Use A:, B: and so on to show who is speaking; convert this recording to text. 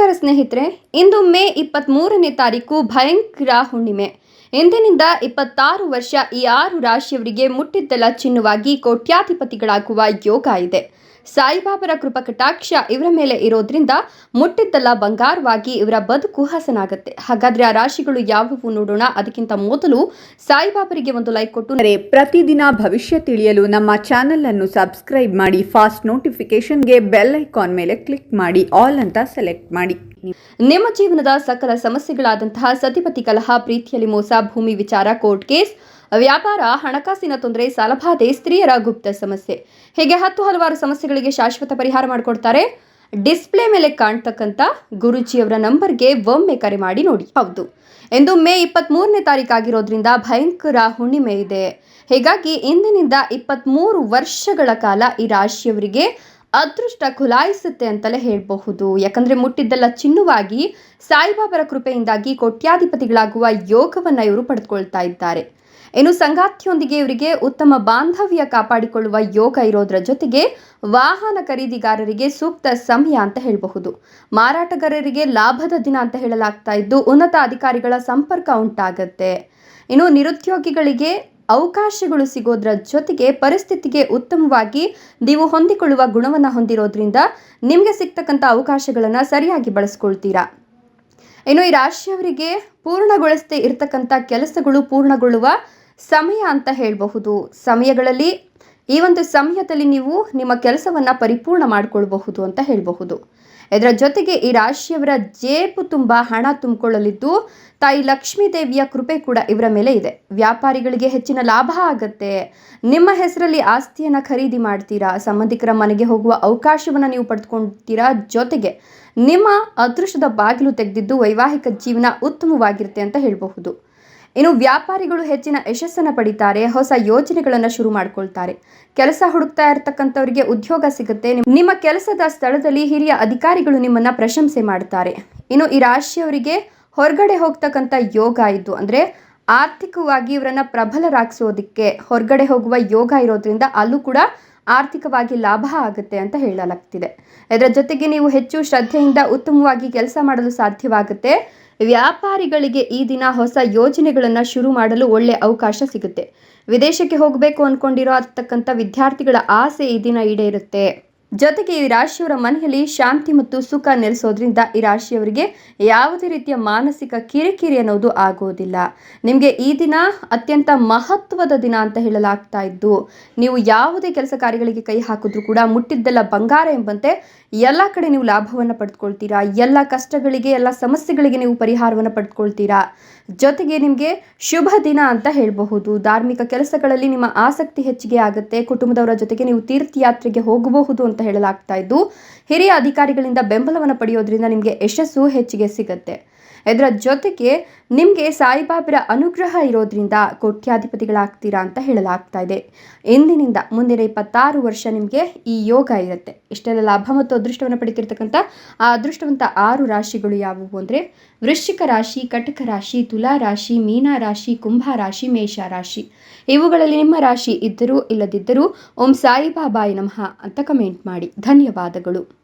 A: ನಮಸ್ಕಾರ ಸ್ನೇಹಿತರೆ, ಇಂದು ಮೇ ಇಪ್ಪತ್ತ್ಮೂರನೇ ತಾರೀಕು ಭಯಂಕರ ಹುಣ್ಣಿಮೆ. ಇಂದಿನಿಂದ ಇಪ್ಪತ್ತಾರು ವರ್ಷ ಈ ಆರು ರಾಶಿಯವರಿಗೆ ಮುಟ್ಟಿದ್ದೆಲ್ಲ ಚಿನ್ನವಾಗಿ ಕೋಟ್ಯಾಧಿಪತಿಗಳಾಗುವ ಯೋಗ ಇದೆ. ಸಾಯಿಬಾಬರ ಕೃಪಾ ಕಟಾಕ್ಷ ಇವರ ಮೇಲೆ ಇರೋದ್ರಿಂದ ಮುಟ್ಟಿದ್ದಲ್ಲ ಬಂಗಾರವಾಗಿ ಇವರ ಬದುಕು ಹಸನಾಗುತ್ತೆ. ಹಾಗಾದ್ರೆ ಆ ರಾಶಿಗಳು ಯಾವುವು ನೋಡೋಣ. ಅದಕ್ಕಿಂತ ಮೊದಲು ಸಾಯಿಬಾಬರಿಗೆ ಒಂದು ಲೈಕ್ ಕೊಟ್ಟು.
B: ಪ್ರತಿದಿನ ಭವಿಷ್ಯ ತಿಳಿಯಲು ನಮ್ಮ ಚಾನೆಲ್ ಅನ್ನು ಸಬ್ಸ್ಕ್ರೈಬ್ ಮಾಡಿ ಫಾಸ್ಟ್ ನೋಟಿಫಿಕೇಶನ್ಗೆ ಬೆಲ್ ಐಕಾನ್ ಮೇಲೆ ಕ್ಲಿಕ್ ಮಾಡಿ ಆಲ್ ಅಂತ ಸೆಲೆಕ್ಟ್ ಮಾಡಿ.
A: ನಿಮ್ಮ ಜೀವನದ ಸಕಲ ಸಮಸ್ಯೆಗಳಾದಂತಹ ಸತಿಪತಿ ಕಲಹ ಪ್ರೀತಿಯಲ್ಲಿ ಮೋಸ ಭೂಮಿ ವಿಚಾರ ಕೋರ್ಟ್ ಕೇಸ್ ವ್ಯಾಪಾರ, ಹಣಕಾಸಿನ ತೊಂದರೆ, ಸಾಲಬಾಧೆ, ಸ್ತ್ರೀಯರ ಗುಪ್ತ ಸಮಸ್ಯೆ. ಹೀಗೆ ಹತ್ತು ಹಲವಾರು ಸಮಸ್ಯೆಗಳಿಗೆ ಶಾಶ್ವತ ಪರಿಹಾರ ಮಾಡಿಕೊಡ್ತಾರೆ. ಡಿಸ್ಪ್ಲೇ ಮೇಲೆ ಕಾಣ್ತಕ್ಕಂಥ ಗುರುಜಿಯವರ ನಂಬರ್ಗೆ ಒಮ್ಮೆ ಕರೆ ಮಾಡಿ ನೋಡಿ. ಹೌದು. ಎಂದು ಮೇ ಇಪ್ಪತ್ತ್ಮೂರನೇ ತಾರೀಕಾಗಿರೋದ್ರಿಂದ ಭಯಂಕರ ಹುಣ್ಣಿಮೆ ಇದೆ. ಹೀಗಾಗಿ ಇಂದಿನಿಂದ ಇಪ್ಪತ್ತ್ಮೂರು ವರ್ಷಗಳ ಕಾಲ ಈ ರಾಶಿಯವರಿಗೆ ಅದೃಷ್ಟ ಖುಲಾಯಿಸುತ್ತೆ ಅಂತಲೇ ಹೇಳಬಹುದು. ಯಾಕಂದರೆ ಮುಟ್ಟಿದ್ದೆಲ್ಲ ಚಿನ್ನುವಾಗಿ ಸಾಯಿಬಾಬರ ಕೃಪೆಯಿಂದಾಗಿ ಕೋಟ್ಯಾಧಿಪತಿಗಳಾಗುವ ಯೋಗವನ್ನು ಇವರು ಪಡೆದುಕೊಳ್ತಾ ಇದ್ದಾರೆ. ಇನ್ನು ಸಂಗಾತಿಯೊಂದಿಗೆ ಇವರಿಗೆ ಉತ್ತಮ ಬಾಂಧವ್ಯ ಕಾಪಾಡಿಕೊಳ್ಳುವ ಯೋಗ ಇರೋದ್ರ ಜೊತೆಗೆ ವಾಹನ ಖರೀದಿಗಾರರಿಗೆ ಸೂಕ್ತ ಸಮಯ ಅಂತ ಹೇಳಬಹುದು. ಮಾರಾಟಗಾರರಿಗೆ ಲಾಭದ ದಿನ ಅಂತ ಹೇಳಲಾಗ್ತಾ ಇದ್ದು ಉನ್ನತ ಅಧಿಕಾರಿಗಳ ಸಂಪರ್ಕ ಉಂಟಾಗತ್ತೆ. ಇನ್ನು ನಿರುದ್ಯೋಗಿಗಳಿಗೆ ಅವಕಾಶಗಳು ಸಿಗೋದ್ರ ಜೊತೆಗೆ ಪರಿಸ್ಥಿತಿಗೆ ಉತ್ತಮವಾಗಿ ನೀವು ಹೊಂದಿಕೊಳ್ಳುವ ಗುಣವನ್ನು ಹೊಂದಿರೋದ್ರಿಂದ ನಿಮಗೆ ಸಿಗ್ತಕ್ಕಂಥ ಅವಕಾಶಗಳನ್ನು ಸರಿಯಾಗಿ ಬಳಸ್ಕೊಳ್ತೀರಾ. ಇನ್ನು ಈ ರಾಶಿಯವರಿಗೆ ಪೂರ್ಣಗೊಳಿಸದೆ ಇರತಕ್ಕಂಥ ಕೆಲಸಗಳು ಪೂರ್ಣಗೊಳ್ಳುವ ಸಮಯ ಅಂತ ಹೇಳಬಹುದು. ಸಮಯಗಳಲ್ಲಿ ಈ ಒಂದು ಸಮಯದಲ್ಲಿ ನೀವು ನಿಮ್ಮ ಕೆಲಸವನ್ನು ಪರಿಪೂರ್ಣ ಮಾಡಿಕೊಳ್ಬಹುದು ಅಂತ ಹೇಳಬಹುದು. ಇದರ ಜೊತೆಗೆ ಈ ರಾಶಿಯವರ ಜೇಬು ತುಂಬ ಹಣ ತುಂಬಿಕೊಳ್ಳಲಿದ್ದು, ತಾಯಿ ಲಕ್ಷ್ಮೀ ದೇವಿಯ ಕೃಪೆ ಕೂಡ ಇವರ ಮೇಲೆ ಇದೆ. ವ್ಯಾಪಾರಿಗಳಿಗೆ ಹೆಚ್ಚಿನ ಲಾಭ ಆಗತ್ತೆ. ನಿಮ್ಮ ಹೆಸರಲ್ಲಿ ಆಸ್ತಿಯನ್ನು ಖರೀದಿ ಮಾಡ್ತೀರಾ? ಸಂಬಂಧಿಕರ ಮನೆಗೆ ಹೋಗುವ ಅವಕಾಶವನ್ನು ನೀವು ಪಡೆದುಕೊಳ್ತೀರಾ ಜೊತೆಗೆ ನಿಮ್ಮ ಅದೃಷ್ಟದ ಬಾಗಿಲು ತೆಗೆದಿದ್ದು ವೈವಾಹಿಕ ಜೀವನ ಉತ್ತಮವಾಗಿರುತ್ತೆ ಅಂತ ಹೇಳಬಹುದು. ಇನ್ನು ವ್ಯಾಪಾರಿಗಳು ಹೆಚ್ಚಿನ ಯಶಸ್ಸನ್ನು ಪಡಿತಾರೆ, ಹೊಸ ಯೋಜನೆಗಳನ್ನು ಶುರು ಮಾಡ್ಕೊಳ್ತಾರೆ. ಕೆಲಸ ಹುಡುಕ್ತಾ ಇರತಕ್ಕಂಥವರಿಗೆ ಉದ್ಯೋಗ ಸಿಗುತ್ತೆ. ನಿಮ್ಮ ಕೆಲಸದ ಸ್ಥಳದಲ್ಲಿ ಹಿರಿಯ ಅಧಿಕಾರಿಗಳು ನಿಮ್ಮನ್ನ ಪ್ರಶಂಸೆ ಮಾಡ್ತಾರೆ. ಇನ್ನು ಈ ರಾಶಿಯವರಿಗೆ ಹೊರಗಡೆ ಹೋಗ್ತಕ್ಕಂಥ ಯೋಗ ಇದ್ದು ಅಂದ್ರೆ ಆರ್ಥಿಕವಾಗಿ ಇವರನ್ನು ಪ್ರಬಲರಾಗಿಸೋದಕ್ಕೆ ಹೊರಗಡೆ ಹೋಗುವ ಯೋಗ ಇರೋದ್ರಿಂದ ಅಲ್ಲೂ ಕೂಡ ಆರ್ಥಿಕವಾಗಿ ಲಾಭ ಆಗುತ್ತೆ ಅಂತ ಹೇಳಲಾಗ್ತಿದೆ. ಇದರ ಜೊತೆಗೆ ನೀವು ಹೆಚ್ಚು ಶ್ರದ್ಧೆಯಿಂದ ಉತ್ತಮವಾಗಿ ಕೆಲಸ ಮಾಡಲು ಸಾಧ್ಯವಾಗುತ್ತೆ. ವ್ಯಾಪಾರಿಗಳಿಗೆ ಈ ದಿನ ಹೊಸ ಯೋಜನೆಗಳನ್ನು ಶುರು ಮಾಡಲು ಒಳ್ಳೆ ಅವಕಾಶ ಸಿಗುತ್ತೆ. ವಿದೇಶಕ್ಕೆ ಹೋಗಬೇಕು ಅಂದ್ಕೊಂಡಿರೋ ಅಂತಕ್ಕಂಥ ವಿದ್ಯಾರ್ಥಿಗಳ ಆಸೆ ಈ ದಿನ ಈಡೇರುತ್ತೆ. ಜೊತೆಗೆ ಈ ರಾಶಿಯವರ ಮನೆಯಲ್ಲಿ ಶಾಂತಿ ಮತ್ತು ಸುಖ ನೆಲೆಸೋದ್ರಿಂದ ಈ ರಾಶಿಯವರಿಗೆ ಯಾವುದೇ ರೀತಿಯ ಮಾನಸಿಕ ಕಿರಿಕಿರಿ ಅನ್ನೋದು ಆಗೋದಿಲ್ಲ. ನಿಮಗೆ ಈ ದಿನ ಅತ್ಯಂತ ಮಹತ್ವದ ದಿನ ಅಂತ ಹೇಳಲಾಗ್ತಾ ಇದ್ದು, ನೀವು ಯಾವುದೇ ಕೆಲಸ ಕಾರ್ಯಗಳಿಗೆ ಕೈ ಹಾಕಿದ್ರೂ ಕೂಡ ಮುಟ್ಟಿದ್ದೆಲ್ಲ ಬಂಗಾರ ಎಂಬಂತೆ ಎಲ್ಲ ಕಡೆ ನೀವು ಲಾಭವನ್ನು ಪಡೆದುಕೊಳ್ತೀರಾ ಎಲ್ಲ ಕಷ್ಟಗಳಿಗೆ, ಎಲ್ಲ ಸಮಸ್ಯೆಗಳಿಗೆ ನೀವು ಪರಿಹಾರವನ್ನು ಪಡೆದುಕೊಳ್ತೀರಾ ಜೊತೆಗೆ ನಿಮಗೆ ಶುಭ ದಿನ ಅಂತ ಹೇಳಬಹುದು. ಧಾರ್ಮಿಕ ಕೆಲಸಗಳಲ್ಲಿ ನಿಮ್ಮ ಆಸಕ್ತಿ ಹೆಚ್ಚಿಗೆ ಆಗುತ್ತೆ. ಕುಟುಂಬದವರ ಜೊತೆಗೆ ನೀವು ತೀರ್ಥಯಾತ್ರೆಗೆ ಹೋಗಬಹುದು ಅಂತ ಹೇಳಲಾಗ್ತಾ ಇದ್ದು ಹಿರಿಯ ಅಧಿಕಾರಿಗಳಿಂದ ಬೆಂಬಲವನ್ನು ಪಡೆಯೋದ್ರಿಂದ ನಿಮಗೆ ಯಶಸ್ಸು ಹೆಚ್ಚಿಗೆ ಸಿಗುತ್ತೆ. ಇದರ ಜೊತೆಗೆ ನಿಮಗೆ ಸಾಯಿಬಾಬರ ಅನುಗ್ರಹ ಇರೋದ್ರಿಂದ ಕೋಟ್ಯಾಧಿಪತಿಗಳಾಗ್ತೀರಾ ಅಂತ ಹೇಳಲಾಗ್ತಾ ಇದೆ. ಇಂದಿನಿಂದ ಮುಂದಿನ ಇಪ್ಪತ್ತಾರು ವರ್ಷ ನಿಮಗೆ ಈ ಯೋಗ ಇರುತ್ತೆ. ಇಷ್ಟೆಲ್ಲ ಲಾಭ ಮತ್ತು ಅದೃಷ್ಟವನ್ನು ಪಡಿತಿರ್ತಕ್ಕಂಥ ಆ ಅದೃಷ್ಟವಂತ ಆರು ರಾಶಿಗಳು ಯಾವುವು ಅಂದರೆ ವೃಶ್ಚಿಕ ರಾಶಿ, ಕಟಕ ರಾಶಿ, ತುಲಾ ರಾಶಿ, ಮೀನ ರಾಶಿ, ಕುಂಭ ರಾಶಿ, ಮೇಷ ರಾಶಿ. ಇವುಗಳಲ್ಲಿ ನಿಮ್ಮ ರಾಶಿ ಇದ್ದರೂ ಇಲ್ಲದಿದ್ದರೂ ಓಂ ಸಾಯಿಬಾಬಾಯಿ ನಮಃ ಅಂತ ಕಮೆಂಟ್ ಮಾಡಿ. ಧನ್ಯವಾದಗಳು.